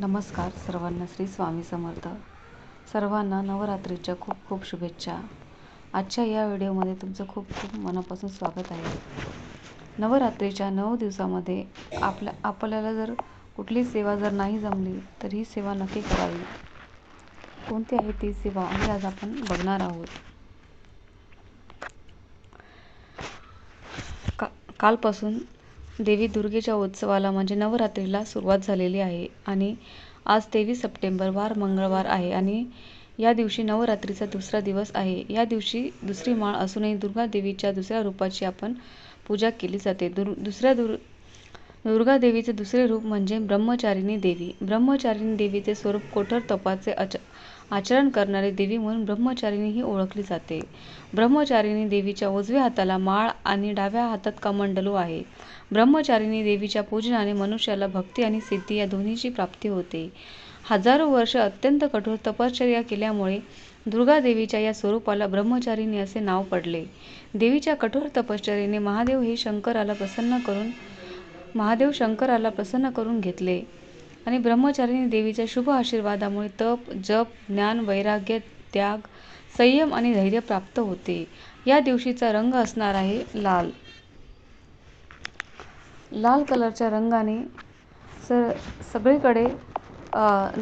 नमस्कार सर्वांना श्री स्वामी समर्थ. सर्वांना नवरात्रीच्या खूप खूप शुभेच्छा. आजच्या या व्हिडिओमध्ये तुमचं खूप खूप मनापासून स्वागत आहे. नवरात्रीच्या नऊ दिवसामध्ये आपल्या आपल्याला जर कुठली सेवा जर नाही जमली तर ही सेवा नक्की करावी. कोणती आहे ती सेवा हे आज आपण बघणार आहोत. का कालपासून देवी दुर्गेच्या उत्सवाला म्हणजे नवरात्रीला सुरुवात झालेली आहे आणि आज तेवीस सप्टेंबर वार मंगळवार आहे आणि या दिवशी नवरात्रीचा दुसरा दिवस आहे. या दिवशी दुसरी माळ असूनही दुर्गा देवीच्या दुसऱ्या रूपाची आपण पूजा केली जाते. दुर दुसऱ्या दुर दुर्गा देवीचे दुसरे रूप म्हणजे ब्रह्मचारिणी देवी. ब्रह्मचारिणी देवीचे स्वरूप कोठर तपाचे अच आचरण करणारी देवी म्हणून ब्रह्मचारिणी ही ओळखली जाते. ब्रह्मचारिणी देवीच्या उजव्या हाताला माळ आणि डाव्या हातात कमंडलू आहे. ब्रह्मचारिणी देवीच्या पूजनाने मनुष्याला भक्ती आणि सिद्धी या दोन्हीची प्राप्ती होते. हजारो वर्ष अत्यंत कठोर तपश्चर्या केल्यामुळे दुर्गा देवीच्या या स्वरूपाला ब्रह्मचारिणी असे नाव पडले. देवीच्या कठोर तपश्चर्येने महादेव हे शंकराला प्रसन्न करून महादेव शंकराला प्रसन्न करून घेतले आणि ब्रह्मचारिणी देवीच्या शुभ आशीर्वादामुळे तप जप ज्ञान वैराग्य त्याग संयम आणि धैर्य प्राप्त होते. या दिवशीचा रंग असणार आहे लाल. लाल कलरच्या रंगाने स सगळीकडे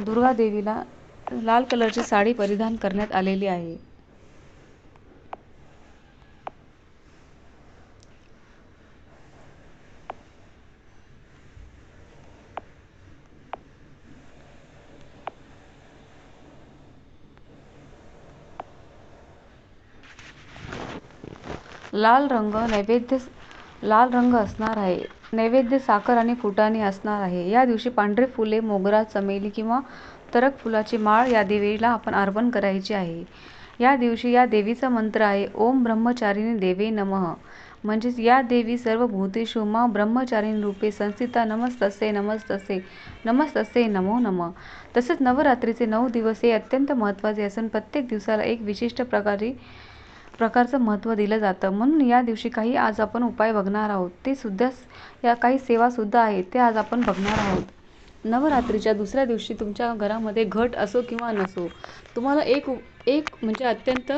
दुर्गा देवीला लाल कलरची साडी परिधान करण्यात आलेली आहे. लाल रंग नैवेद्य लाल रंग असणार आहे. नैवेद्य साखर आणि फुटाणे असणार आहे. या दिवशी पांढरे फुले मोगरा चमेली किंवा तरक फुलाची माळ या देवीला आपण अर्पण करायची आहे. या दिवशी या देवीचा मंत्र आहे ओम ब्रह्मचारिणी देवे नमः. म्हणजेच या देवी सर्व भूतेषु मा ब्रह्मचारिणी रूपे संस्थिता नमस्तसे नमस्तसे नमस्तसे नमो नमः. तसेच नवरात्रीचे नऊ दिवस हे अत्यंत महत्त्वाचे असून प्रत्येक दिवसाला एक विशिष्ट प्रकारे प्रकारचं महत्त्व दिलं जातं. म्हणून या दिवशी काही आज आपण उपाय बघणार आहोत. ते सुद्धा या काही सेवासुद्धा आहेत ते आज आपण बघणार आहोत. नवरात्रीच्या दुसऱ्या दिवशी तुमच्या घरामध्ये घट असो किंवा नसो तुम्हाला एक एक म्हणजे अत्यंत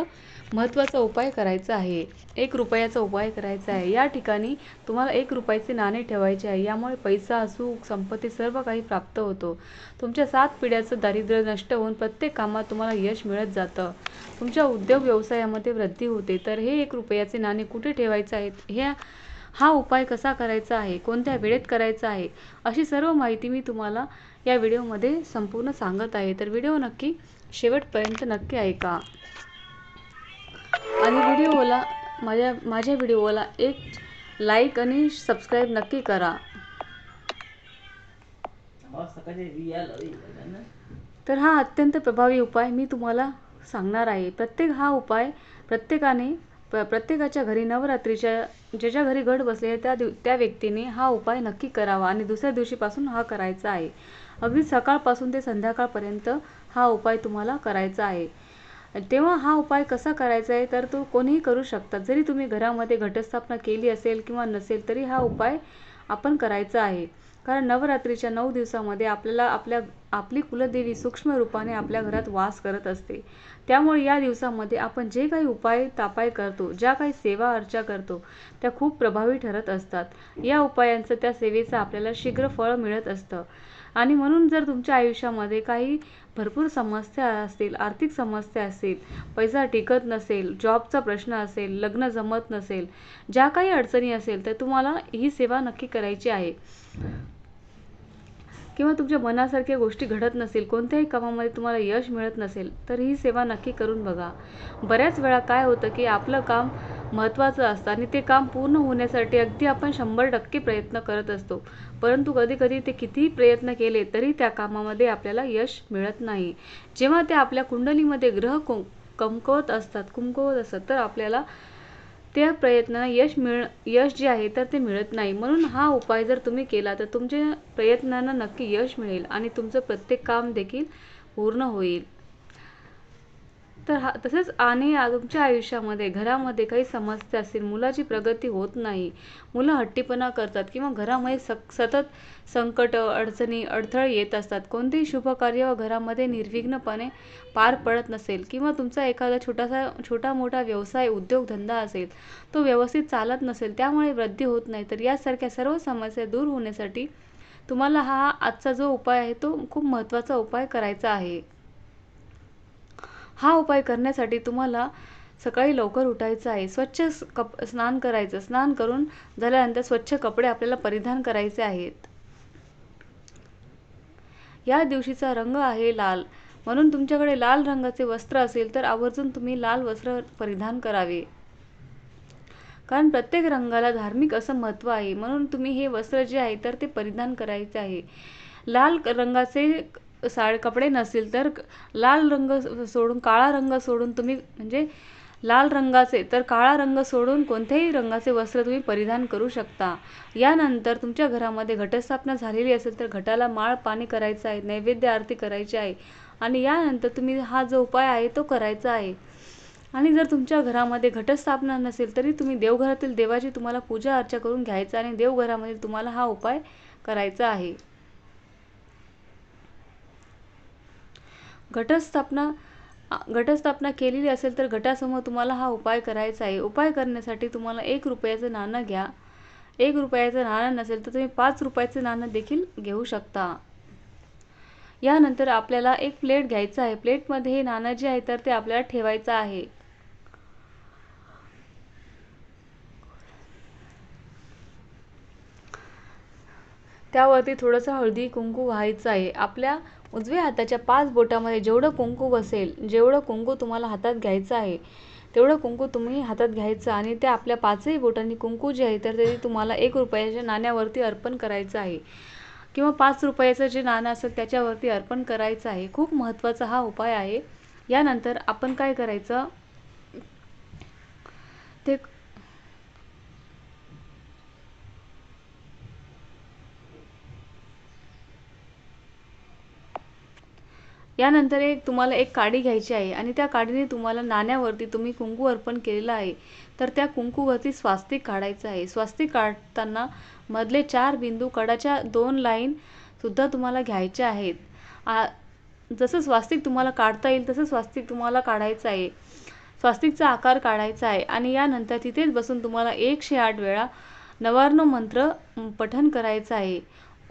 महत्त्वाचा उपाय करायचा आहे. एक रुपयाचा उपाय करायचा आहे. या ठिकाणी तुम्हाला एक रुपयाचे नाणे ठेवायचे आहे. यामुळे पैसा सुख संपत्ती सर्व काही प्राप्त होतो. तुमच्या सात पिढ्याचं दारिद्र्य नष्ट होऊन प्रत्येक कामात तुम्हाला यश मिळत जातं. तुमच्या उद्योग व्यवसायामध्ये वृद्धी होते. तर हे एक रुपयाचे नाणे कुठे ठेवायचे आहेत? ह्या हा उपाय कसा करायचा आहे? कोणत्या वेळेत करायचा आहे? अशी सर्व माहिती मी तुम्हाला या व्हिडिओमध्ये संपूर्ण सांगत आहे. तर व्हिडिओ नक्की शेवटपर्यंत नक्की ऐका. आणि व्हिडिओला माझ्या माझ्या व्हिडिओला एक लाईक आणि सबस्क्राईब नक्की करा. तर हा अत्यंत प्रभावी उपाय मी तुम्हाला सांगणार आहे. प्रत्येक हा उपाय प्रत्येकाने प्र प्रत्येकाच्या घरी नवरात्रीच्या ज्याच्या घरी घट बसले त्या दिव त्या व्यक्तीने हा उपाय नक्की करावा आणि दुसऱ्या दिवशीपासून हा करायचा आहे. अगदी सकाळपासून ते संध्याकाळपर्यंत हा उपाय तुम्हाला करायचा आहे. तेव्हा हा उपाय कसा करायचा आहे तर तो कोणीही करू शकतात. जरी तुम्ही घरामध्ये घटस्थापना केली असेल किंवा नसेल तरी हा उपाय आपण करायचा आहे. कारण नवरात्रीच्या नऊ दिवसामध्ये आपल्याला आपल्या आपली कुलदेवी सूक्ष्म रूपाने आपल्या घरात वास करत असते. त्यामुळे या दिवसामध्ये आपण जे काही उपाय तापाय करतो ज्या काही सेवा अर्चा करतो त्या खूप प्रभावी ठरत असतात. या उपायांचं त्या सेवेचं आपल्याला शीघ्र फळ मिळत असतं. आणि म्हणून जर तुमच्या आयुष्यामध्ये काही भरपूर समस्या असतील आर्थिक समस्या असतील पैसा टिकत नसेल जॉबचा प्रश्न असेल लग्न जमत नसेल ज्या काही अडचणी असेल तर तुम्हाला ही सेवा नक्की करायची आहे. किंवा तुमच्या मनासारख्या गोष्टी घडत नसेल कोणत्याही कामामध्ये तुम्हाला यश मिळत नसेल तर ही सेवा नक्की करून बघा. बऱ्याच वेळा काय होतं की आपलं काम महत्त्वाचं असतं आणि ते काम पूर्ण होण्यासाठी अगदी आपण शंभर टक्के प्रयत्न करत असतो. परंतु कधीकधी ते कितीही प्रयत्न केले तरी त्या कामामध्ये आपल्याला यश मिळत नाही. जेव्हा ते आपल्या कुंडलीमध्ये ग्रह कमकवत असतात कुमकवत असतात तर आपल्याला त्या प्रयत्नांना यश मिळ यश जे आहे तर ते मिळत नाही. म्हणून हा उपाय जर तुम्ही केला तर तुमच्या प्रयत्नांना नक्की यश मिळेल आणि तुमचं प्रत्येक काम देखील पूर्ण होईल. तर हा तसेच आणि तुमच्या आयुष्यामध्ये घरामध्ये काही समस्या असतील मुलाची प्रगती होत नाही मुलं हट्टीपणा करतात किंवा घरामध्ये स सतत संकट अडचणी अडथळे येत असतात कोणतेही शुभकार्य घरामध्ये निर्विघ्नपणे पार पडत नसेल किंवा तुमचा एखादा छोटासा छोटा मोठा व्यवसाय उद्योगधंदा असेल तो व्यवस्थित चालत नसेल त्यामुळे वृद्धी होत नाही तर यासारख्या सर्व समस्या दूर होण्यासाठी तुम्हाला हा आजचा जो उपाय आहे तो खूप महत्त्वाचा उपाय करायचा आहे. हा उपाय करण्यासाठी तुम्हाला सकाळी लवकर उठायचं आहे. स्वच्छ कप स्नान करायचं. स्नान करून झाल्यानंतर स्वच्छ कपडे आपल्याला परिधान करायचे आहेत. या दिवशीचा रंग आहे लाल. म्हणून तुमच्याकडे लाल रंगाचे वस्त्र असेल तर आवर्जून तुम्ही लाल वस्त्र परिधान करावे. कारण प्रत्येक रंगाला धार्मिक असं महत्त्व आहे. म्हणून तुम्ही हे वस्त्र जे आहे तर ते परिधान करायचे आहे. लाल रंगाचे साड कपडे नसतील तर लाल रंग सोडून काळा रंग सोडून तुम्ही म्हणजे लाल रंगाचे तर काळा रंग सोडून कोणत्याही रंगाचे वस्त्र तुम्ही परिधान करू शकता. यानंतर तुमच्या घरामध्ये घटस्थापना झालेली असेल तर घटाला माळ पाणी करायचं आहे नैवेद्य आरती करायची आहे आणि यानंतर तुम्ही हा जो उपाय आहे तो करायचा आहे. आणि जर तुमच्या घरामध्ये घटस्थापना नसेल तरी तुम्ही देवघरातील देवाची तुम्हाला पूजा अर्चा करून घ्यायचं आणि देवघरामध्ये तुम्हाला हा उपाय करायचा आहे. घटस्थापना घटस्थापना केलेली असेल तर घटासमोर तुम्हाला हा उपाय करायचा आहे. उपाय करण्यासाठी तुम्हाला एक रुपयाचं नाणं घ्या. एक रुपयाचं नाणं नसेल तर तुम्ही पाच रुपयाचं नाणं देखील घेऊ शकता. यानंतर आपल्याला एक प्लेट घ्यायचं आहे. प्लेटमध्ये हे नाणं जे आहे तर ते आपल्याला ठेवायचं आहे. त्यावरती थोडंसं हळदी कुंकू व्हायचं आहे. आपल्या उजव्या हाताच्या पाच बोटामध्ये जेवढं कुंकू बसेल जेवढं कुंकू तुम्हाला हातात घ्यायचं आहे तेवढं कुंकू तुम्ही हातात घ्यायचं आणि त्या आपल्या पाचही बोटांनी कुंकू जे आहे तर ते तुम्हाला एक रुपयाच्या नाण्यावरती अर्पण करायचं आहे. किंवा पाच रुपयाचं जे नाणं असेल त्याच्यावरती अर्पण करायचं आहे. खूप महत्त्वाचा हा उपाय आहे. यानंतर आपण काय करायचं? ते यानंतर एक तुम्हाला एक काडी घ्यायची आहे आणि त्या काडीने तुम्हाला नाण्यावरती तुम्ही कुंकू अर्पण केलेलं आहे. तर त्या कुंकूवरती स्वास्तिक काढायचं आहे. स्वास्तिक काढताना मधले चार बिंदू कडाच्या दोन लाईन सुद्धा तुम्हाला घ्यायच्या आहेत. जसं स्वास्तिक तुम्हाला काढता येईल तसं स्वास्तिक तुम्हाला काढायचं आहे. स्वास्तिकचा आकार काढायचा आहे आणि यानंतर तिथेच बसून तुम्हाला एकशे आठ वेळा नवार्ण मंत्र पठन करायचं आहे.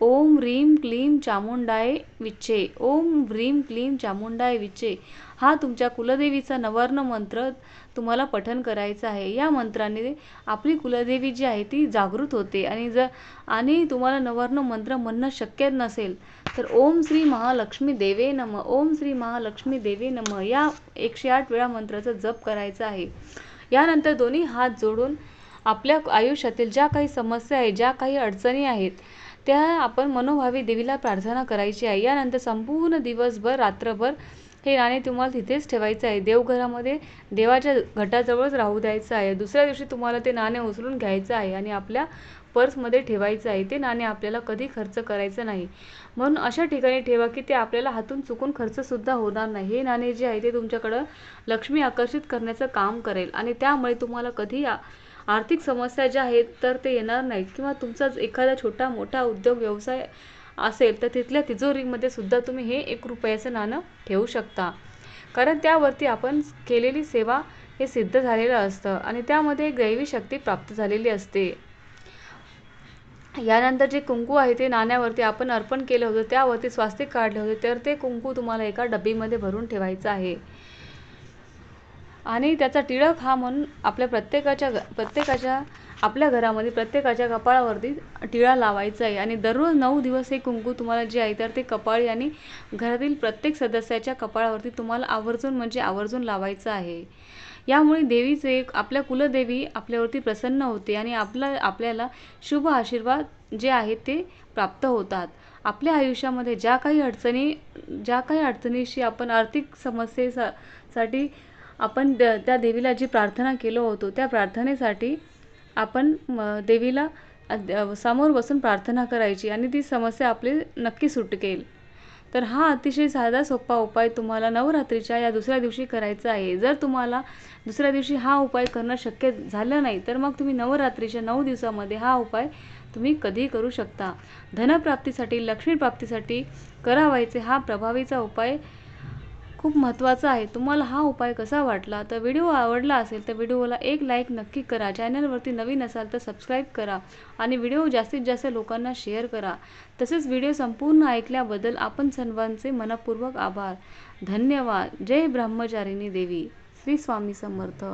ओम ह्रीम क्लीम चामुंडाय विच्चे ओम ह्रीम क्लीम चामुंडाय विच्चे हा तुमच्या कुलदेवीचा नवर्ण मंत्र तुम्हाला पठन करायचा आहे. या मंत्राने आपली कुलदेवी जी आहे ती जागृत होते आणि जर आणि तुम्हाला नवर्ण मंत्र म्हणणं शक्य नसेल तर ओम श्री महालक्ष्मी देवे नम ओम श्री महालक्ष्मी देवे नम. या एकशे आठ वेळा मंत्राचा जप करायचा आहे. यानंतर दोन्ही हात जोडून आपल्या आयुष्यातील ज्या काही समस्या आहेत ज्या काही अडचणी आहेत त्या आपण मनोभावी देवीला प्रार्थना करायची आहे. यानंतर संपूर्ण दिवसभर रात्रभर हे नाणे तुम्हाला तिथेच ठेवायचं आहे. देवघरामध्ये देवाच्या घटाजवळच राहू द्यायचं आहे. दुसऱ्या दिवशी तुम्हाला ते नाणे उचलून घ्यायचं आहे आणि आपल्या पर्समध्ये ठेवायचं आहे. ते नाणे आपल्याला कधी खर्च करायचं नाही. म्हणून अशा ठिकाणी ठेवा की ते आपल्याला हातून चुकून खर्चसुद्धा होणार नाही. हे नाणे जे आहे ते तुमच्याकडं लक्ष्मी आकर्षित करण्याचं काम करेल आणि त्यामुळे तुम्हाला कधी आर्थिक समस्या ज्या आहेत तर ते येणार नाहीत. किंवा तुमचा एखादा छोटा मोठा उद्योग व्यवसाय असेल तर तिथल्या तिजोरीमध्ये सुद्धा तुम्ही हे एक रुपयाचं नाणं ठेवू शकता. कारण त्यावरती आपण केलेली सेवा हे सिद्ध झालेलं असतं आणि त्यामध्ये दैवी शक्ती प्राप्त झालेली असते. यानंतर जे कुंकू आहे ते नाण्यावरती आपण अर्पण केलं होतं त्यावरती स्वास्तिक काढले होते तर ते कुंकू तुम्हाला एका डबीमध्ये भरून ठेवायचं आहे. आणि त्याचा टिळक हा म्हणून आपल्या प्रत्येकाच्या प्रत्येकाच्या आपल्या घरामध्ये प्रत्येकाच्या कपाळावरती टिळा लावायचा आहे. आणि दररोज नऊ दिवस हे कुंकू तुम्हाला जे आहे तर ते कपाळी आणि घरातील प्रत्येक सदस्याच्या कपाळावरती तुम्हाला आवर्जून म्हणजे आवर्जून लावायचं आहे. यामुळे देवीचे आपल्या कुलदेवी आपल्यावरती प्रसन्न होते आणि आपला आपल्याला शुभ आशीर्वाद जे आहेत ते प्राप्त होतात. आपल्या आयुष्यामध्ये ज्या काही अडचणी ज्या काही अडचणीशी आपण आर्थिक समस्येसाठी आपण द त्या देवीला जी प्रार्थना केलो होतो त्या प्रार्थनेसाठी आपण देवीला समोर बसून प्रार्थना करायची आणि ती समस्या आपली नक्की सुटकेल तर हा अतिशय साधा सोपा उपाय तुम्हाला नवरात्रीच्या या दुसऱ्या दिवशी करायचा आहे. जर तुम्हाला दुसऱ्या दिवशी हा उपाय करणं शक्य झालं नाही तर मग तुम्ही नवरात्रीच्या नऊ दिवसामध्ये हा उपाय तुम्ही कधी करू शकता. धनप्राप्तीसाठी लक्ष्मीप्राप्तीसाठी करावायचे हा प्रभावीचा उपाय खूप महत्त्वाचा आहे. तुम्हाला हा उपाय कसा वाटला? तर व्हिडिओ आवडला असेल तर व्हिडिओला एक लाईक नक्की करा. चॅनलवरती नवीन असाल तर सबस्क्राईब करा आणि व्हिडिओ जास्तीत जास्त लोकांना शेअर करा. तसेच व्हिडिओ संपूर्ण ऐकल्याबद्दल आपण सर्वांचे मनपूर्वक आभार. धन्यवाद. जय ब्रह्मचारिणी देवी. श्री स्वामी समर्थ.